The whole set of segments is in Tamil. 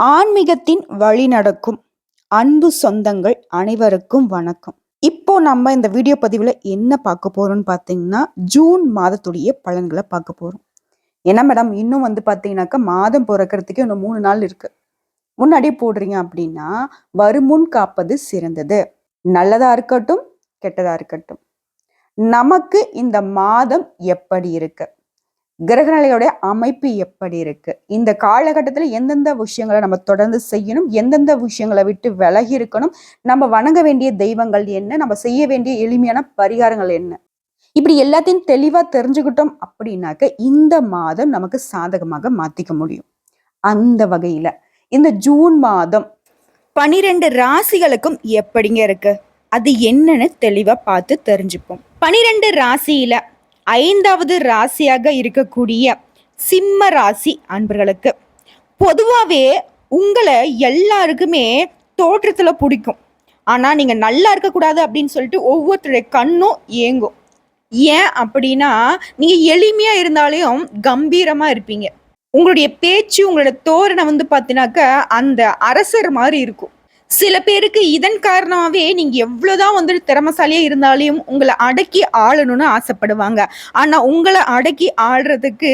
ஆன்மீகத்தின் வழி நடக்கும் அன்பு சொந்தங்கள் அனைவருக்கும் வணக்கம். இப்போ நம்ம இந்த வீடியோ பதிவில் என்ன பார்க்க போறோம்னு பார்த்தீங்கன்னா ஜூன் மாதத்துடைய பலன்களை பார்க்க போறோம். என்ன மேடம் இன்னும் வந்து பார்த்தீங்கன்னாக்கா மாதம் பிறக்கிறதுக்கு இன்னும் மூணு நாள் இருக்கு. முன்னாடியே போடுறீங்க அப்படின்னா வருமுன் காப்பது சிறந்தது. நல்லதா இருக்கட்டும் கெட்டதா இருக்கட்டும். நமக்கு இந்த மாதம் எப்படி இருக்கு? கிரகநிலையோட அமைப்பு எப்படி இருக்கு? இந்த காலகட்டத்தில் எந்தெந்த விஷயங்களை நம்ம தொடர்ந்து செய்யணும்? எந்தெந்த விஷயங்களை விட்டு விலகி இருக்கணும்? நம்ம வணங்க வேண்டிய தெய்வங்கள் என்ன? நம்ம செய்ய வேண்டிய எளிமையான பரிகாரங்கள் என்ன? இப்படி எல்லாத்தையும் தெளிவா தெரிஞ்சுக்கிட்டோம் அப்படின்னாக்க இந்த மாதம் நமக்கு சாதகமாக மாத்திக்க முடியும். அந்த வகையில இந்த ஜூன் மாதம் பனிரெண்டு ராசிகளுக்கும் எப்படிங்க இருக்கு? அது என்னன்னு தெளிவா பார்த்து தெரிஞ்சுப்போம். பனிரெண்டு ராசியில ஐந்தாவது ராசியாக இருக்கக்கூடிய சிம்ம ராசி அன்பர்களுக்கு. பொதுவாகவே உங்களை எல்லாருக்குமே தோற்றத்தில் பிடிக்கும். ஆனால் நீங்கள் நல்லா இருக்கக்கூடாது அப்படின்னு சொல்லிட்டு ஒவ்வொருத்தருடைய கண்ணும் ஏங்கும். ஏன் அப்படின்னா நீங்கள் எளிமையாக இருந்தாலையும் கம்பீரமாக இருப்பீங்க. உங்களுடைய பேச்சு உங்களோட தோரணை வந்து பார்த்தீங்கன்னாக்க அந்த அரசர் மாதிரி இருக்கும். சில பேருக்கு இதன் காரணமாகவே நீங்கள் எவ்வளோதான் வந்துட்டு திறமசாலியாக இருந்தாலும் உங்களை அடக்கி ஆளணும்னு ஆசைப்படுவாங்க. ஆனால் உங்களை அடக்கி ஆளுறதுக்கு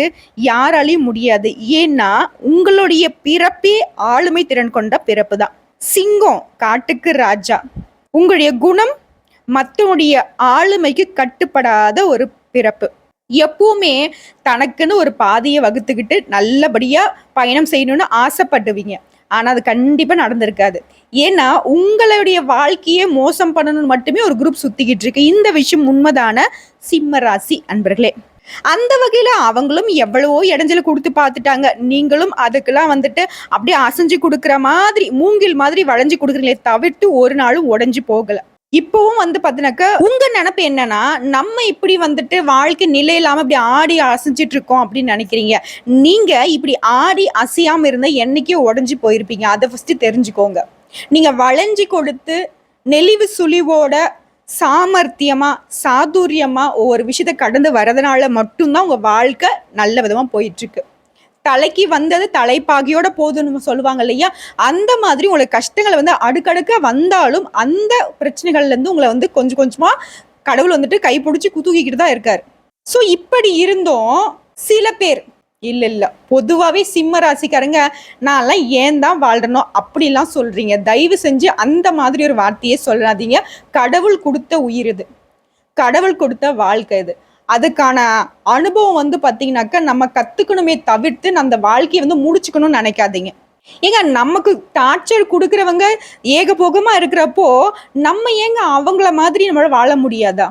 யாராலையும் முடியாது. ஏன்னா உங்களுடைய பிறப்பே ஆளுமை திறன் கொண்ட பிறப்பு தான் சிங்கம் காட்டுக்கு ராஜா. உங்களுடைய குணம் மற்றவனுடைய ஆளுமைக்கு கட்டுப்படாத ஒரு பிறப்பு. எப்பவுமே தனக்குன்னு ஒரு பாதையை வகுத்துக்கிட்டு நல்லபடியாக பயணம் செய்யணும்னு ஆசைப்படுவீங்க. ஆனால் அது கண்டிப்பாக நடந்திருக்காது. ஏன்னா உங்களுடைய வாழ்க்கையே மோசம் பண்ணணும்னு மட்டுமே ஒரு குரூப் சுத்திக்கிட்டு இருக்கு. இந்த விஷயம் உண்மைதான? சிம்ம ராசி அன்பர்களே. அந்த வகையில் அவங்களும் எவ்வளவோ இடைஞ்சல கொடுத்து பார்த்துட்டாங்க. நீங்களும் அதுக்கெல்லாம் வந்துட்டு அப்படியே அசைஞ்சு கொடுக்குற மாதிரி மூங்கில் மாதிரி வளைஞ்சு கொடுக்குறீங்களே தவிர்த்து ஒரு நாளும் உடஞ்சி போகல. இப்போவும் வந்து பார்த்தினாக்க உங்க நினப்பு என்னன்னா நம்ம இப்படி வந்துட்டு வாழ்க்கை நிலை இல்லாம இப்படி ஆடி அசைஞ்சிட்டு இருக்கோம் அப்படின்னு நினைக்கிறீங்க. நீங்க இப்படி ஆடி அசையாம இருந்தா என்னைக்கே உடஞ்சி போயிருப்பீங்க. அதை ஃபர்ஸ்ட் தெரிஞ்சுக்கோங்க. நீங்கள் வளைஞ்சி கொடுத்து நெளிவு சுழிவோட சாமர்த்தியமாக சாதுரியமாக ஒவ்வொரு விஷயத்தை கடந்து வரதுனால மட்டும்தான் உங்கள் வாழ்க்கை நல்ல விதமாக போயிட்டுருக்கு. தலைக்கு வந்தது தலைப்பாகியோட போதுன்னு சொல்லுவாங்க இல்லையா? அந்த மாதிரி உங்களுக்கு கஷ்டங்களை வந்து அடுக்கடுக்க வந்தாலும் அந்த பிரச்சனைகள்லேருந்து உங்களை வந்து கொஞ்சம் கொஞ்சமாக கடவுள் வந்துட்டு கை பிடிச்சி குத்துக்கிட்டு தான் இருக்கார். ஸோ இப்படி இருந்தும் சில பேர் இல்ல இல்ல. பொதுவாகவே சிம்ம ராசிக்காரங்க நான்லாம் ஏன் தான் வாழணும் அப்படிலாம் சொல்றீங்க. தயவு செஞ்சு அந்த மாதிரி ஒரு வார்த்தையே சொல்லாதீங்க. கடவுள் கொடுத்த உயிர் இது. கடவுள் கொடுத்த வாழ்க்கை இது. அதுக்கான அனுபவம் வந்து பார்த்தீங்கன்னாக்கா நம்ம கற்றுக்கணுமே தவிர்த்து அந்த வாழ்க்கையை வந்து முடிச்சுக்கணும்னு நினைக்காதீங்க. ஏங்க நமக்கு டார்ச்சர் கொடுக்குறவங்க ஏகபோகமாக இருக்கிறப்போ நம்ம ஏங்க அவங்கள மாதிரி நம்மளால் வாழ முடியாதா?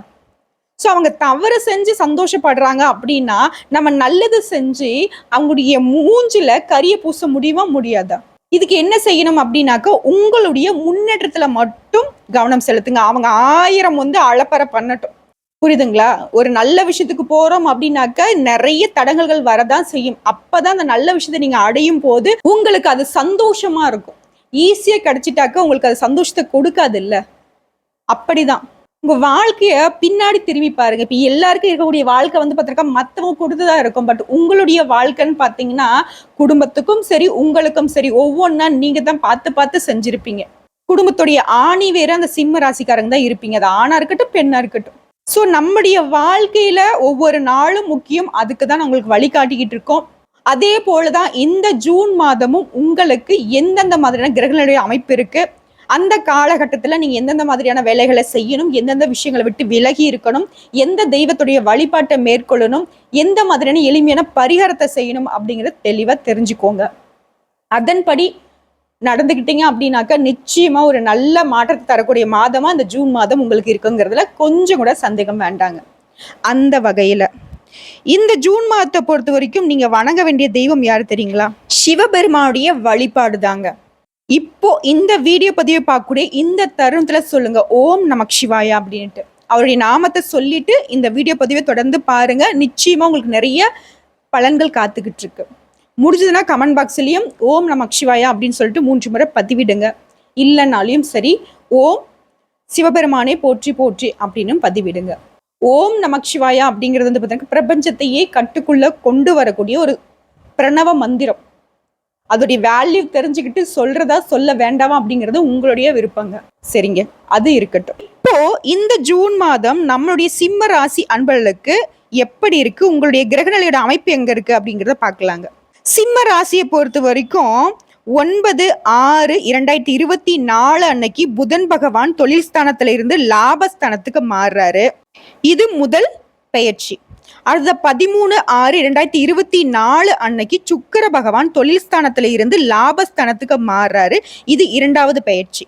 ஸோ அவங்க தவறு செஞ்சு சந்தோஷப்படுறாங்க அப்படின்னா நம்ம நல்லது செஞ்சு அவங்களுடைய மூஞ்சில கரிய பூச முடியுமா முடியாதா? இதுக்கு என்ன செய்யணும் அப்படின்னாக்கா உங்களுடைய முன்னேற்றத்துல மட்டும் கவனம் செலுத்துங்க. அவங்க ஆயிரம் வந்து அளப்பற பண்ணட்டும். புரியுதுங்களா? ஒரு நல்ல விஷயத்துக்கு போறோம் அப்படின்னாக்க நிறைய தடங்கல்கள் வரதான் செய்யும். அப்பதான் அந்த நல்ல விஷயத்தை நீங்க அடையும் போது உங்களுக்கு அது சந்தோஷமா இருக்கும். ஈஸியா கிடைச்சிட்டாக்க உங்களுக்கு அது சந்தோஷத்தை கொடுக்காது இல்ல அப்படிதான். உங்க வாழ்க்கைய பின்னாடி திரும்பி பாருங்க. இப்ப எல்லாருக்கும் இருக்கக்கூடிய வாழ்க்கை வந்து பாத்திருக்கா மத்தவங்க கொடுத்துதான் இருக்கும். பட் உங்களுடைய வாழ்க்கைன்னு பாத்தீங்கன்னா குடும்பத்துக்கும் சரி உங்களுக்கும் சரி ஒவ்வொன்னா நீங்க தான் பார்த்து பார்த்து செஞ்சிருப்பீங்க. குடும்பத்துடைய ஆணி வேற அந்த சிம்ம ராசிக்காரங்க தான் இருப்பீங்க. அது ஆணா இருக்கட்டும் பெண்ணா இருக்கட்டும். ஸோ நம்முடைய வாழ்க்கையில ஒவ்வொரு நாளும் முக்கியம். அதுக்கு தான் உங்களுக்கு வழிகாட்டிக்கிட்டு இருக்கோம். அதே போலதான் இந்த ஜூன் மாதமும் உங்களுக்கு எந்தெந்த மாதிரியான கிரகங்களுடைய அமைப்பு இருக்கு? அந்த காலகட்டத்தில் நீங்கள் எந்தெந்த மாதிரியான வேலைகளை செய்யணும் எந்தெந்த விஷயங்களை விட்டு விலகி இருக்கணும் எந்த தெய்வத்துடைய வழிபாட்டை மேற்கொள்ளணும் எந்த மாதிரியான எளிமையான பரிகாரத்தை செய்யணும் அப்படிங்கிறத தெளிவாக தெரிஞ்சுக்கோங்க. அதன்படி நடந்துக்கிட்டீங்க அப்படின்னாக்கா நிச்சயமா ஒரு நல்ல மாற்றத்தை தரக்கூடிய மாதமா அந்த ஜூன் மாதம் உங்களுக்கு இருக்குங்கிறதுல கொஞ்சம் கூட சந்தேகம் வேண்டாங்க. அந்த வகையில. இந்த ஜூன் மாதத்தை பொறுத்த வரைக்கும் நீங்க வணங்க வேண்டிய தெய்வம் யாரு தெரியுங்களா? சிவபெருமானுடைய வழிபாடு தாங்க இப்போ இந்த வீடியோ பதிவை பார்க்கக்கூடிய இந்த தருணத்துல சொல்லுங்க ஓம் நமக் சிவாயா அப்படின்ட்டு அவருடைய நாமத்தை சொல்லிட்டு இந்த வீடியோ பதிவை தொடர்ந்து பாருங்க. நிச்சயமா உங்களுக்கு நிறைய பலன்கள் காத்துக்கிட்டு இருக்கு. முடிஞ்சதுன்னா கமெண்ட் பாக்ஸ்லேயும் ஓம் நமக் சிவாயா அப்படின்னு சொல்லிட்டு மூன்று முறை பதிவிடுங்க. இல்லைனாலையும் சரி ஓம் சிவபெருமானே போற்றி போற்றி அப்படின்னு பதிவிடுங்க. ஓம் நமக் சிவாயா அப்படிங்கிறது வந்து பார்த்தீங்கன்னா பிரபஞ்சத்தையே கட்டுக்குள்ள கொண்டு வரக்கூடிய ஒரு பிரணவ மந்திரம். அதோடைய வேல்யூ தெரிஞ்சுக்கிட்டு சொல்றதா சொல்ல வேண்டாமா அப்படிங்கிறது உங்களுடைய விருப்பங்க. சரிங்க. அது இருக்கட்டும். இப்போ இந்த ஜூன் மாதம் நம்மளுடைய சிம்ம ராசி அன்பர்களுக்கு எப்படி இருக்கு? உங்களுடைய கிரகநிலையோட அமைப்பு எங்க இருக்கு அப்படிங்கிறத பார்க்கலாங்க. சிம்ம ராசியை பொறுத்த வரைக்கும் ஒன்பது ஆறு இரண்டாயிரத்தி இருபத்தி நாலு அன்னைக்கு புதன் பகவான் தொழில் ஸ்தானத்துல இருந்து லாபஸ்தானத்துக்கு மாறுறாரு. இது முதல் பெயர்ச்சி. அடுத்த பதிமூணு ஆறு இரண்டாயிரத்தி இருபத்தி நாலு அன்னைக்கு சுக்கிர பகவான் தொழில் ஸ்தானத்துல இருந்து லாபஸ்தானத்துக்கு மாறுறாரு. இது இரண்டாவது பயிற்சி.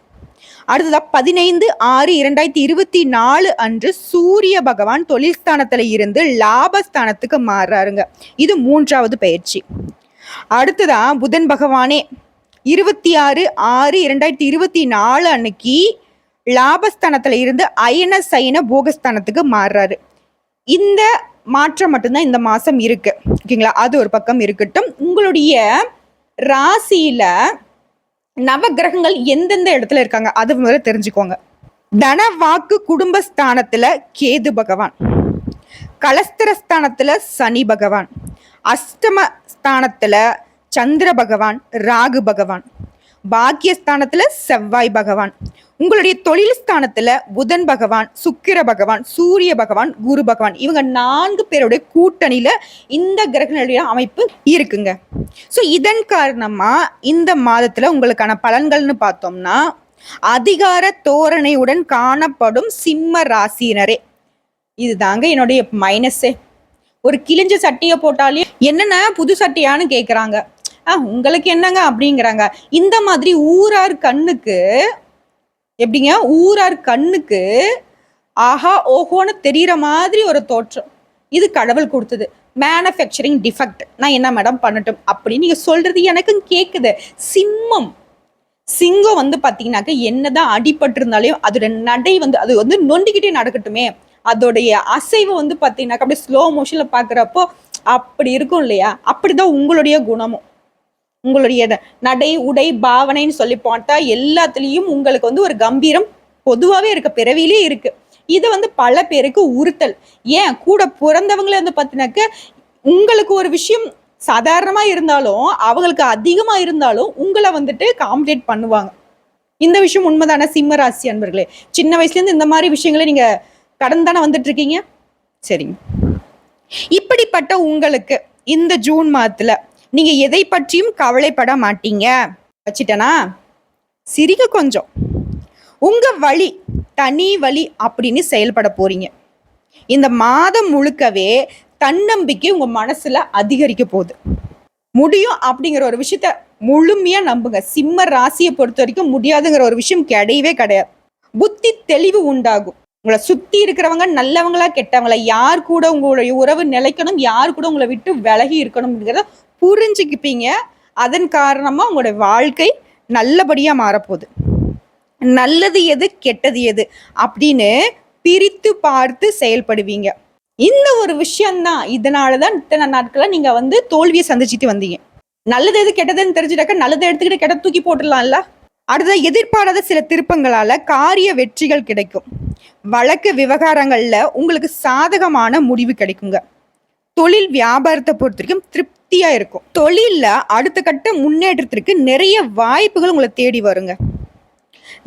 அடுத்ததா பதினைந்து ஆறு இரண்டாயிரத்தி இருபத்தி நாலு அன்று சூரிய பகவான் தொழில் ஸ்தானத்துல இருந்து லாபஸ்தானத்துக்கு மாறுறாருங்க. இது மூன்றாவது பயிற்சி. அடுத்ததா புதன் பகவானே இருபத்தி ஆறு ஆறு இரண்டாயிரத்தி இருபத்தி நாலு அன்னைக்கு லாபஸ்தானத்துல இருந்து அயன சயன போகஸ்தானத்துக்கு மாறுறாரு. இந்த மாற்றம் மட்டும்தான் இந்த மாதம் இருக்கு. ஓகேங்களா? அது ஒரு பக்கம் இருக்கட்டும். உங்களுடைய ராசியில நவ கிரகங்கள் எந்தெந்த இடத்துல இருக்காங்க? அது முதல்ல தெரிஞ்சுக்கோங்க. தன வாக்கு குடும்பஸ்தானத்துல கேது பகவான். கலஸ்திரஸ்தானத்துல சனி பகவான். அஷ்டம ஸ்தானத்துல சந்திர பகவான் ராகு பகவான். பாக்கியஸ்தானத்துல செவ்வாய் பகவான். உங்களுடைய தொழில் ஸ்தானத்துல புதன் பகவான் சுக்கிர பகவான் சூரிய பகவான் குரு பகவான் இவங்க நான்கு பேருடைய கூட்டணியில இந்த கிரகங்களுடைய அமைப்பு இருக்குங்க. ஸோ இதன் காரணமா இந்த மாதத்துல உங்களுக்கான பலன்கள்னு பார்த்தோம்னா அதிகார தோரணையுடன் காணப்படும் சிம்ம ராசியினரே. இதுதாங்க என்னுடைய மைனஸே ஒரு கிழிஞ்ச சட்டியை போட்டாலே என்னென்ன புது சட்டியான்னு கேட்குறாங்க ஆ உங்களுக்கு என்னங்க அப்படிங்கிறாங்க. இந்த மாதிரி ஊரார் கண்ணுக்கு எப்படிங்க? ஊரார் கண்ணுக்கு ஆஹா ஓஹோன்னு தெரிகிற மாதிரி ஒரு தோற்றம். இது கடவுள் கொடுத்தது. மேனுஃபேக்சரிங் டிஃபெக்ட் நான் என்ன மேடம் பண்ணட்டும்? அப்படின்னு நீங்கள் சொல்கிறது எனக்கும் கேட்குது சிம்மம். சிங்கம் வந்து பார்த்தீங்கன்னாக்க என்னதான் அடிபட்டிருந்தாலையும் அதோட நடை வந்து அது வந்து நொண்டிக்கிட்டே நடக்கட்டுமே. அதோடைய அசைவு வந்து பார்த்தீங்கன்னாக்கா அப்படியே ஸ்லோ மோஷனில் பார்க்குறப்போ அப்படி இருக்கும் இல்லையா? அப்படி தான் உங்களுடைய குணமும். உங்களுடைய நடை உடை பாவனைன்னு சொல்லி பார்த்தா எல்லாத்துலேயும் உங்களுக்கு வந்து ஒரு கம்பீரம் பொதுவாகவே இருக்க பிறவிலே இருக்கு. இது வந்து பல பேருக்கு உறுத்தல். ஏன்? கூட பிறந்தவங்களே வந்து பார்த்தினாக்க உங்களுக்கு ஒரு விஷயம் சாதாரணமாக இருந்தாலும் அவங்களுக்கு அதிகமாக இருந்தாலும் உங்களை வந்துட்டு காம்படேட் பண்ணுவாங்க. இந்த விஷயம் உண்மைதான? சிம்ம ராசி அன்பர்களே. சின்ன வயசுலேருந்து இந்த மாதிரி விஷயங்களை நீங்கள் கடந்து தானே வந்துட்டு இருக்கீங்க சரிங்க. இப்படிப்பட்ட உங்களுக்கு இந்த ஜூன் மாதத்தில் நீங்க எதை பற்றியும் கவலைப்பட மாட்டீங்க. வச்சிட்டனா? சிரிக்க கொஞ்சம். உங்க வழி தனி வழி அப்படின்னு செயல்பட போறீங்க. இந்த மாதம் முழுக்கவே தன்னம்பிக்கை உங்க மனசுல அதிகரிக்க போகுது. முடியும் அப்படிங்கிற ஒரு விஷயத்த முழுமையா நம்புங்க. சிம்ம ராசியை பொறுத்த வரைக்கும் முடியாதுங்கிற ஒரு விஷயம் கிடையவே கிடையாது. புத்தி தெளிவு உண்டாகும். உங்களை சுத்தி இருக்கிறவங்க நல்லவங்களா கெட்டவங்களா யார் கூட உங்களுடைய உறவு நிலைக்கணும் யார் கூட உங்களை விட்டு விலகி இருக்கணும்ங்கிறத புரிஞ்சுக்கிப்பீங்க. அதன் காரணமாக உங்களோட வாழ்க்கை நல்லபடியாக மாறப்போகுது. நல்லது எது கெட்டது எது அப்படின்னு பிரித்து பார்த்து செயல்படுவீங்க. இந்த ஒரு விஷயம்தான். இதனாலதான் இத்தனை நாட்களா நீங்கள் வந்து தோல்வியை சந்திச்சுட்டு வந்தீங்க. நல்லது எது கெட்டதுன்னு தெரிஞ்சுட்டாக்க நல்லதை எடுத்துக்கிட்டு கெட்ட தூக்கி போட்டுடலாம்ல. அடுத்த எதிர்பாராத சில திருப்பங்களால் காரிய வெற்றிகள் கிடைக்கும். வழக்கு விவகாரங்களில் உங்களுக்கு சாதகமான முடிவு கிடைக்குங்க. தொழில் வியாபாரத்தை பொறுத்த வரைக்கும் திருப்தியா இருக்கும். தொழில்ல அடுத்த கட்ட முன்னேற்றத்திற்கு நிறைய வாய்ப்புகள் உங்களை தேடி வருங்க.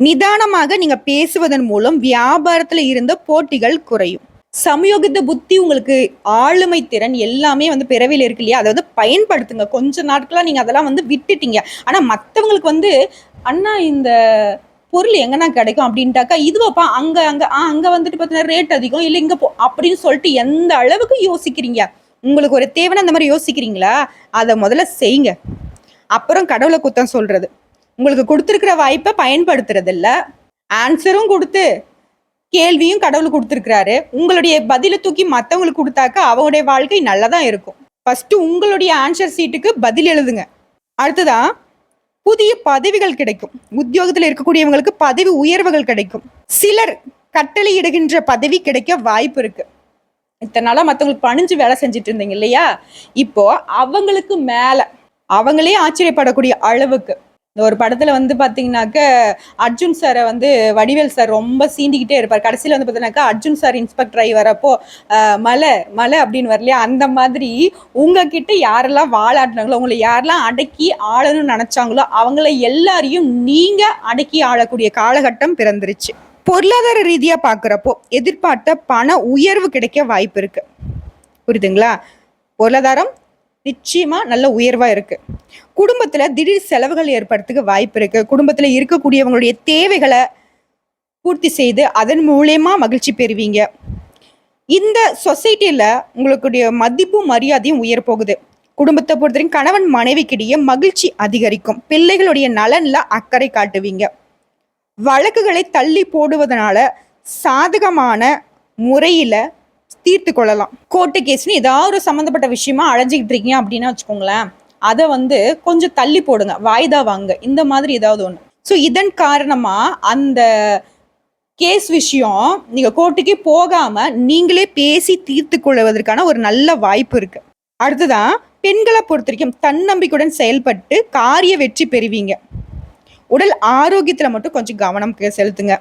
நிதானமாக நீங்க பேசுவதன் மூலம் வியாபாரத்துல இருந்த போட்டிகள் குறையும். சமயோகித்த புத்தி உங்களுக்கு ஆளுமை திறன் எல்லாமே வந்து பிறவியில் இருக்கு இல்லையா? அதை வந்து பயன்படுத்துங்க. கொஞ்ச நாட்களாக நீங்க அதெல்லாம் வந்து விட்டுட்டீங்க. ஆனா மற்றவங்களுக்கு வந்து அண்ணா இந்த பொருள் எங்கன்னா கிடைக்கும்? அப்படின்ட்டாக்கா இதுவாப்பா அங்க அங்க ஆ அங்க வந்துட்டு பார்த்தீங்கன்னா ரேட் அதிகம். இல்லை இங்க போ அப்படின்னு சொல்லிட்டு எந்த அளவுக்கு யோசிக்கிறீங்க? உங்களுக்கு ஒரு தேவைன்னு அந்த மாதிரி யோசிக்கிறீங்களா? அதை முதல்ல செய்யுங்க. அப்புறம் கடவுளை குத்தம் சொல்றது. உங்களுக்கு கொடுத்துருக்கிற வாய்ப்பை பயன்படுத்துறது இல்லை ஆன்சரும் கொடுத்து கேள்வியும் கடவுள் கொடுத்துருக்கிறாரு. உங்களுடைய பதிலை தூக்கி மற்றவங்களுக்கு கொடுத்தாக்கா அவங்களுடைய வாழ்க்கை நல்லதான் இருக்கும். ஃபர்ஸ்ட் உங்களுடைய ஆன்சர் சீட்டுக்கு பதில் எழுதுங்க. அடுத்ததான் புதிய பதவிகள் கிடைக்கும். உத்தியோகத்தில் இருக்கக்கூடியவங்களுக்கு பதவி உயர்வுகள் கிடைக்கும். சிலர் கட்டளையிடுகின்ற பதவி கிடைக்க வாய்ப்பு இருக்குது இத்தனை நாளாக மற்றவங்களுக்கு பணிஞ்சு வேலை செஞ்சுட்டு இருந்தீங்க இல்லையா? இப்போ அவங்களுக்கு மேலே அவங்களே ஆச்சரியப்படக்கூடிய அளவுக்கு. இந்த ஒரு படத்தில் வந்து பார்த்தீங்கன்னாக்க அர்ஜுன் சாரை வந்து வடிவேல் சார் ரொம்ப சீண்டிக்கிட்டே இருப்பார். கடைசியில் வந்து பார்த்தீங்கன்னாக்கா அர்ஜுன் சார் இன்ஸ்பெக்டர் ஆகி வரப்போ மலை மலை அப்படின்னு வரலையா? அந்த மாதிரி உங்ககிட்ட யாரெல்லாம் வாழாட்டினாங்களோ உங்களை யாரெல்லாம் அடக்கி ஆளணும்னு நினச்சாங்களோ அவங்கள எல்லாரையும் நீங்கள் அடக்கி ஆளக்கூடிய காலகட்டம் பிறந்துருச்சு. பொருளாதார ரீதியாக பார்க்குறப்போ எதிர்பார்த்த பண உயர்வு கிடைக்க வாய்ப்பு இருக்குது புரியுதுங்களா? பொருளாதாரம் நிச்சயமாக நல்ல உயர்வாக இருக்குது குடும்பத்தில் திடீர் செலவுகள் ஏற்படுறதுக்கு வாய்ப்பு இருக்குது குடும்பத்தில் இருக்கக்கூடியவங்களுடைய தேவைகளை பூர்த்தி செய்து அதன் மூலயமா மகிழ்ச்சி பெறுவீங்க. இந்த சொசைட்டியில் உங்களுடைய மதிப்பும் மரியாதையும் உயர் போகுது. குடும்பத்தை பொறுத்தவரைக்கும் கணவன் மனைவிக்கிடையே மகிழ்ச்சி அதிகரிக்கும். பிள்ளைகளுடைய நலனில் அக்கறை காட்டுவீங்க. வழக்குகளை தள்ளி போடுவதனால சாதகமான முறையில் தீர்த்து கொள்ளலாம். கோர்ட்டு கேஸ்னு ஏதாவது ஒரு சம்மந்தப்பட்ட விஷயமா அழைஞ்சிக்கிட்டு இருக்கீங்க அப்படின்னு வச்சுக்கோங்களேன் அதை வந்து கொஞ்சம் தள்ளி போடுங்க வாய்தா வாங்க இந்த மாதிரி ஏதாவது ஒன்று ஸோ இதன் காரணமாக அந்த கேஸ் விஷயம் நீங்கள் கோர்ட்டுக்கே போகாமல் நீங்களே பேசி தீர்த்து கொள்வதற்கான ஒரு நல்ல வாய்ப்பு இருக்குது அடுத்ததான் பெண்களை பொறுத்த வரைக்கும் தன்னம்பிக்கையுடன் செயல்பட்டு காரிய வெற்றி பெறுவீங்க. உடல் ஆரோக்கியத்தில் மட்டும் கொஞ்சம் கவனம் செலுத்துங்க.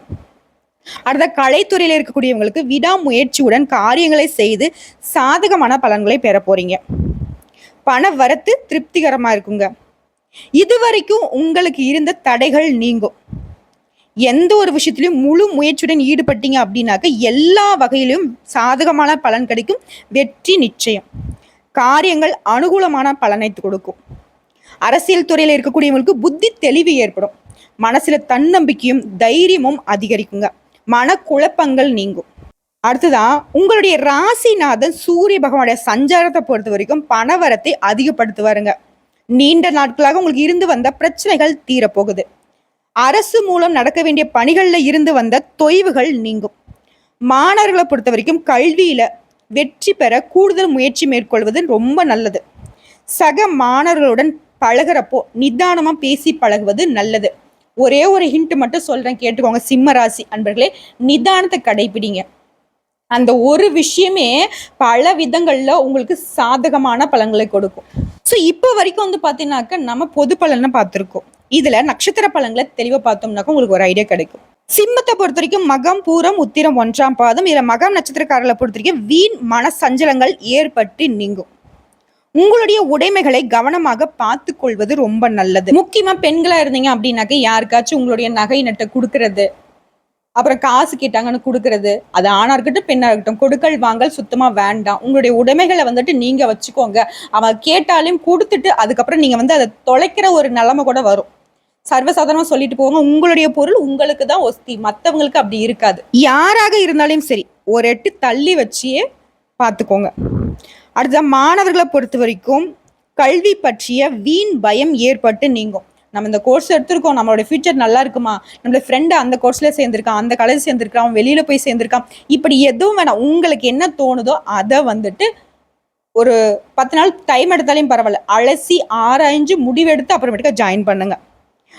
அடுத்த கலைத்துறையில் இருக்கக்கூடியவங்களுக்கு விடாமுயற்சியுடன் காரியங்களை செய்து சாதகமான பலன்களை பெற போறீங்க. பண வரத்து திருப்திகரமா இருக்குங்க. இதுவரைக்கும் உங்களுக்கு இருந்த தடைகள் நீங்கும். எந்த ஒரு விஷயத்திலையும் முழு முயற்சியுடன் ஈடுபட்டீங்க அப்படின்னாக்க எல்லா வகையிலும் சாதகமான பலன் கிடைக்கும். வெற்றி நிச்சயம். காரியங்கள் அனுகூலமான பலனை கொடுக்கும். அரசியல் துறையில் இருக்கக்கூடியவங்களுக்கு புத்தி தெளிவு ஏற்படும். மனசுல தன்னம்பிக்கையும் தைரியமும் அதிகரிக்குங்க. மனக்குழப்பங்கள் நீங்கும். அடுத்ததான் உங்களுடைய ராசிநாதன் சூரிய பகவானுடைய சஞ்சாரத்தை பொறுத்த வரைக்கும் பணவரத்தை அதிகப்படுத்துவாருங்க. நீண்ட நாட்களாக உங்களுக்கு இருந்து வந்த பிரச்சனைகள் தீரப்போகுது. அரசு மூலம் நடக்க வேண்டிய பணிகளில் இருந்து வந்த தொய்வுகள் நீங்கும். மாணவர்களை பொறுத்த வரைக்கும் கல்வியில வெற்றி பெற கூடுதல் முயற்சி மேற்கொள்வது ரொம்ப நல்லது. சக மாணவர்களுடன் பழகுறப்போ நிதானமாக பேசி பழகுவது நல்லது. ஒரே ஒரு ஹிண்ட் மட்டும் சொல்கிறேன் கேட்டுக்கோங்க சிம்ம ராசி அன்பர்களே நிதானத்தை கடைபிடிங்க அந்த ஒரு விஷயமே பல விதங்களில் உங்களுக்கு சாதகமான பலன்களை கொடுக்கும். ஸோ இப்போ வரைக்கும் வந்து பார்த்தீங்கன்னாக்க நம்ம பொது பலனை பார்த்துருக்கோம். இதில் நட்சத்திர பலன்களை தெளிவாக பார்த்தோம்னாக்க உங்களுக்கு ஒரு ஐடியா கிடைக்கும். சிம்மத்தை பொறுத்த வரைக்கும் மகம் பூரம் உத்திரம் ஒன்றாம் பாதம் இதில் மகம் நட்சத்திரக்காரர்களை பொறுத்த வரைக்கும் வீண் மன சஞ்சலங்கள் ஏற்பட்டு நீங்கும். உங்களுடைய உடைமைகளை கவனமாக பார்த்து கொள்வது ரொம்ப நல்லது. முக்கியமா பெண்களா இருந்தீங்க அப்படின்னாக்க யாருக்காச்சும் உங்களுடைய நகை நட்டை கொடுக்கறது அப்புறம் காசு கேட்டாங்கன்னு கொடுக்கறது அது ஆணா இருக்கட்டும் பெண்ணா இருக்கட்டும் கொடுக்கல் வாங்கல் சுத்தமா வேண்டாம். உங்களுடைய உடைமைகளை வந்துட்டு நீங்க வச்சுக்கோங்க. அவன் கேட்டாலையும் கொடுத்துட்டு அதுக்கப்புறம் நீங்க வந்து அதை தொலைக்கிற ஒரு நிலைமை கூட வரும். சர்வசாதாரணமா சொல்லிட்டு போவாங்க உங்களுடைய பொருள் உங்களுக்கு தான் ஒஸ்தி மற்றவங்களுக்கு அப்படி இருக்காது. யாராக இருந்தாலும் சரி ஒரு எட்டு தள்ளி வச்சியே பார்த்துக்கோங்க. அடுத்த மாணவர்களை பொறுத்த வரைக்கும் கல்வி பற்றிய வீண் பயம் ஏற்பட்டு நீங்கும். நம்ம இந்த கோர்ஸ் எடுத்திருக்கோம் நம்மளோட ஃபியூச்சர் நல்லா இருக்குமா? நம்மளோட ஃப்ரெண்டு அந்த கோர்ஸில் சேர்ந்துருக்கான் அந்த காலேஜ் சேர்ந்துருக்கான் அவன் வெளியில் போய் சேர்ந்துருக்கான். இப்படி எதுவும் வேணாம். உங்களுக்கு என்ன தோணுதோ அதை வந்துட்டு ஒரு பத்து நாள் டைம் எடுத்தாலையும் பரவாயில்ல. அலசி ஆராய்ஞ்சு முடிவெடுத்து அப்புறமேட்டுக்கா ஜாயின் பண்ணுங்க.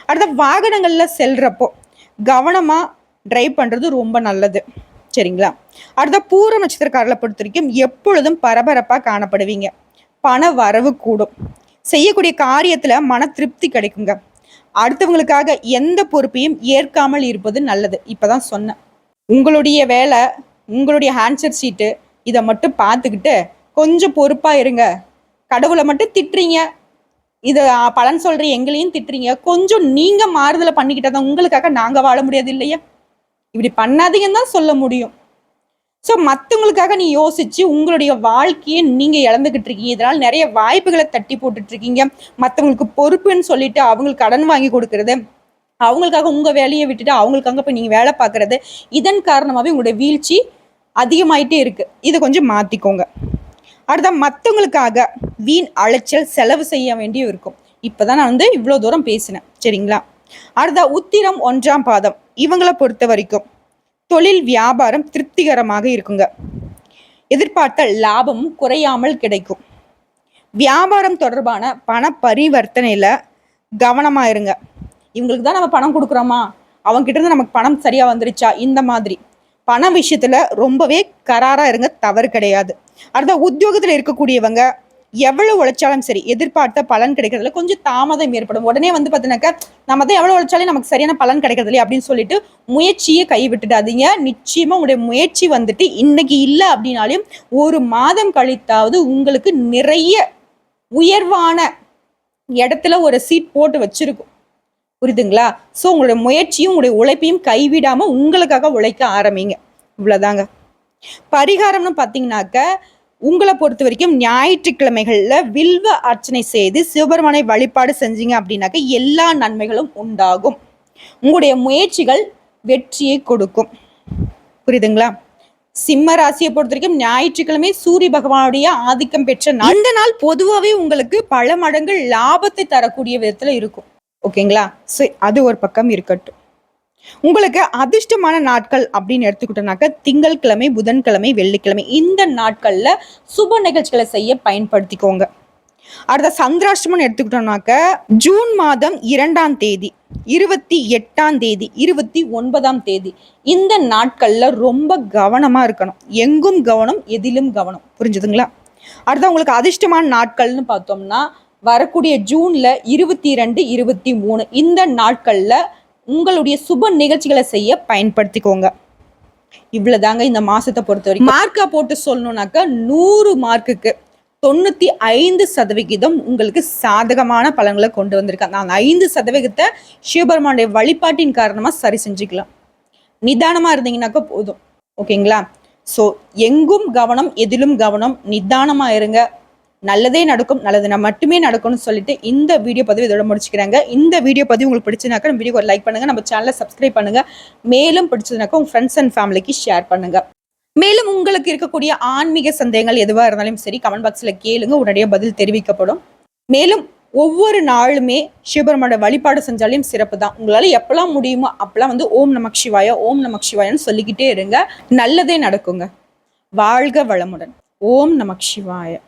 அடுத்த வாகனங்களில் செல்றப்போ கவனமாக ட்ரைவ் பண்ணுறது ரொம்ப நல்லது. சரிங்களா? அடுத்த பூர நட்சத்திரக்காரர்களை பொறுத்த வரைக்கும் எப்பொழுதும் பரபரப்பாக காணப்படுவீங்க. பண வரவு கூடும். செய்யக்கூடிய காரியத்தில் மன திருப்தி கிடைக்குங்க. அடுத்தவங்களுக்காக எந்த பொறுப்பையும் ஏற்காமல் இருப்பது நல்லது. இப்போதான் சொன்னேன். உங்களுடைய வேலை உங்களுடைய ஆன்சர் ஷீட்டு இதை மட்டும் பார்த்துக்கிட்டு கொஞ்சம் பொறுப்பாக இருங்க. கடவுளை மட்டும் திட்டுறீங்க. இது பலன் சொல்கிற எங்களையும் திட்டுறீங்க. கொஞ்சம் நீங்கள் மாறுதலை பண்ணிக்கிட்டா தான் உங்களுக்காக நாங்கள் வாழ முடியாது இல்லையா? இப்படி பண்ணாதீங்கன்னு தான் சொல்ல முடியும். ஸோ மற்றவங்களுக்காக நீ யோசிச்சு உங்களுடைய வாழ்க்கையை நீங்கள் இழந்துக்கிட்டு இருக்கீங்க. இதனால் நிறைய வாய்ப்புகளை தட்டி போட்டுட்ருக்கீங்க மற்றவங்களுக்கு பொறுப்புன்னு சொல்லிட்டு அவங்களுக்கு கடன் வாங்கி கொடுக்கறது அவங்களுக்காக உங்கள் வேலையை விட்டுட்டு அவங்களுக்காக போய் நீங்கள் வேலை பார்க்குறது இதன் காரணமாகவே உங்களுடைய வீழ்ச்சி அதிகமாயிட்டே இருக்குது இதை கொஞ்சம் மாற்றிக்கோங்க அடுத்த மற்றவங்களுக்காக வீண் அலைச்சல் செலவு செய்ய வேண்டியும் இருக்கும். இப்போ தான் நான் வந்து இவ்வளோ தூரம் பேசினேன். சரிங்களா? அடுத்த உத்திரம் ஒன்றாம் பாதம். இவங்களை பொறுத்த வரைக்கும் தொழில் வியாபாரம் திருப்திகரமாக இருக்குங்க. எதிர்பார்த்த லாபமும் குறையாமல் கிடைக்கும். வியாபாரம் தொடர்பான பண பரிவர்த்தனையில் கவனமாக இருங்க. இவங்களுக்கு தான் நம்ம பணம் கொடுக்குறோமா? அவங்ககிட்ட இருந்து நமக்கு பணம் சரியாக வந்துருச்சா? இந்த மாதிரி. பண விஷயத்தில் ரொம்பவே கராராக இருங்க தவறு கிடையாது. அடுத்த உத்தியோகத்தில் இருக்கக்கூடியவங்க எவ்வளவு உழைச்சாலும் சரி எதிர்பார்த்த பலன் கிடைக்கிறதுல கொஞ்சம் தாமதம் ஏற்படும். உடனே வந்து பார்த்தீங்கன்னாக்கா நம்ம தான் எவ்வளவு உழைச்சாலும் நமக்கு சரியான பலன் கிடைக்கிறது இல்லையா அப்படின்னு சொல்லிட்டு முயற்சியை கைவிட்டுடாதீங்க. நிச்சயமா உங்களுடைய முயற்சி வந்துட்டு இன்னைக்கு இல்லை அப்படின்னாலும் ஒரு மாதம் கழித்தாவது உங்களுக்கு நிறைய உயர்வான இடத்துல ஒரு சீட் போட்டு வச்சிருக்கும். புரியுதுங்களா? ஸோ உங்களுடைய முயற்சியும் உங்களுடைய உழைப்பையும் கைவிடாமல் உங்களுக்காக உழைக்க ஆரம்பிங்க. இவ்வளோதாங்க பரிகாரம்னு பார்த்தீங்கன்னாக்க உங்களை பொறுத்த வரைக்கும் ஞாயிற்றுக்கிழமைகளில் வில்வ அர்ச்சனை செய்து சிவபெருமானை வழிபாடு செஞ்சீங்க அப்படின்னாக்க எல்லா நன்மைகளும் உண்டாகும். உங்களுடைய முயற்சிகள் வெற்றியை கொடுக்கும். புரியுதுங்களா? சிம்ம ராசியை பொறுத்த வரைக்கும் ஞாயிற்றுக்கிழமை சூரிய பகவானுடைய ஆதிக்கம் பெற்ற நாள். இந்த நாள் பொதுவாகவே உங்களுக்கு பல மடங்கு லாபத்தை தரக்கூடிய விதத்தில் இருக்கும். ஓகேங்களா? சரி அது ஒரு பக்கம் இருக்கட்டும். உங்களுக்கு அதிர்ஷ்டமான நாட்கள் அப்படின்னு எடுத்துக்கிட்டோம்னாக்க திங்கட்கிழமை புதன்கிழமை வெள்ளிக்கிழமை இந்த நாட்களில் சுப நிகழ்ச்சிகளை செய்ய பயன்படுத்திக்கோங்க. அடுத்த சந்திராஷ்டமம் எடுத்துக்கிட்டோம்னாக்க ஜூன் மாதம் இரண்டாம் தேதி இருபத்தி எட்டாம் தேதி இருபத்தி ஒன்பதாம் தேதி இந்த நாட்களில் ரொம்ப கவனமாக இருக்கணும். எங்கும் கவனம் எதிலும் கவனம். புரிஞ்சுதுங்களா? அடுத்த உங்களுக்கு அதிர்ஷ்டமான நாட்கள்னு பார்த்தோம்னா வரக்கூடிய ஜூனில் இருபத்தி ரெண்டு இருபத்தி மூணு இந்த நாட்களில் உங்களுடைய சுப நிகழ்ச்சிகளை செய்ய பயன்படுத்திக்கோங்க. இவ்வளவுதாங்க இந்த மாசத்தை பொறுத்த வரைக்கும் மார்க்கா போட்டு சொல்லணும்னாக்க நூறு மார்க்குக்கு தொண்ணூத்தி ஐந்து சதவிகிதம் உங்களுக்கு சாதகமான பலன்களை கொண்டு வந்திருக்காங்க. அந்த ஐந்து சதவிகிதத்தை சிவபெருமானுடைய வழிபாட்டின் காரணமா சரி செஞ்சுக்கலாம். நிதானமா இருந்தீங்கன்னாக்கா போதும். ஓகேங்களா? ஸோ எங்கும் கவனம் எதிலும் கவனம் நிதானமா இருங்க. நல்லதே நடக்கும் நல்லது நான் மட்டுமே நடக்கும்னு சொல்லிட்டு இந்த வீடியோ பதிவு இதோட முடிச்சுக்கிறாங்க. இந்த வீடியோ பதிவு உங்களுக்கு பிடிச்சதுனாக்கா நம்ம வீடியோ லைக் பண்ணுங்க நம்ம சேனலை சப்ஸ்கிரைப் பண்ணுங்க. மேலும் பிடிச்சதுனாக்கா உங்க ஃப்ரெண்ட்ஸ் அண்ட் ஃபேமிலிக்கு ஷேர் பண்ணுங்க. மேலும் உங்களுக்கு இருக்கக்கூடிய ஆன்மீக சந்தேகங்கள் எதுவாக இருந்தாலும் சரி கமெண்ட் பாக்ஸில் கேளுங்க உடனடியாக பதில் தெரிவிக்கப்படும். மேலும் ஒவ்வொரு நாளுமே சிவபெருமானோட வழிபாடு செஞ்சாலையும் சிறப்பு தான். உங்களால் எப்பெல்லாம் முடியுமோ அப்பெல்லாம் வந்து ஓம் நமக் சிவாயா ஓம் நமக் சிவாயான்னு சொல்லிக்கிட்டே இருங்க. நல்லதே நடக்குங்க. வாழ்க வளமுடன். ஓம் நமக் சிவாயா.